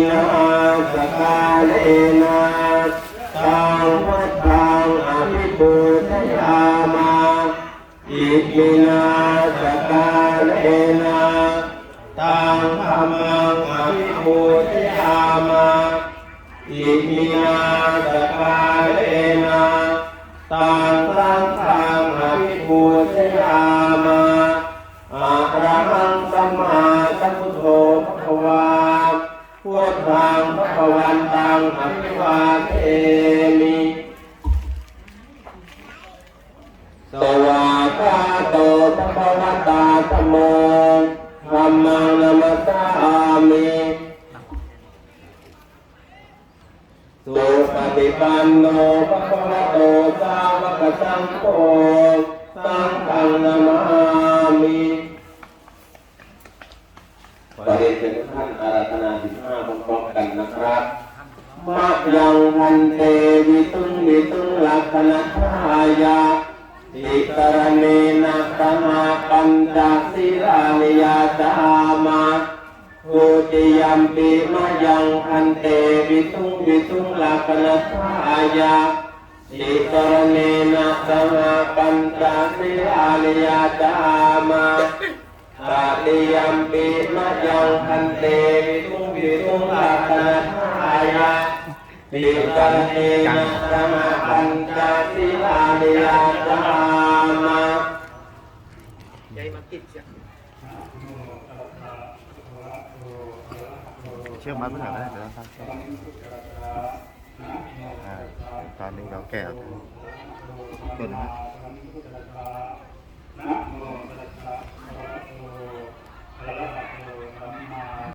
นาสกาเลนะตังวัฏังอภิปูชยามาอิมนาสกาเลนะตังธรรมังอภิปูชยามาอิมินาสกาเลนะตังสังฆังอภิปูชยามาอะระหังสัมมา พุทธังพระวันตังอภิวาเทมิสวากาโตพระวตาธมโมธรรมังนัมสสามิสุปฏิปันโนภะคะวะโตสาวกสังโฆสังฆังนาม อเรียนเชิญท่านอาราธนาสิบห้าพร้อมๆกันนะครับมะยังพันเตวิตุงวิตุงลักขณทายาติกรเนนะสมาปัญจศิลานิยาจามาภูติยัมปิมะยังพันเตวิตุงวิตุงลักขณทายาติกรเนนะสมาปัญจศิลานิยาจามา ตาติยมปิมะยังพันเตวิทุงวิทุงอาคณทายะปิกันเตนะสมาปัญจสิลานิยาจามาเชื่อมัดเมื่อไหร่ได้เดี๋ยวเราตั้งเชือกตอนนี้เราแก่ต้นนะ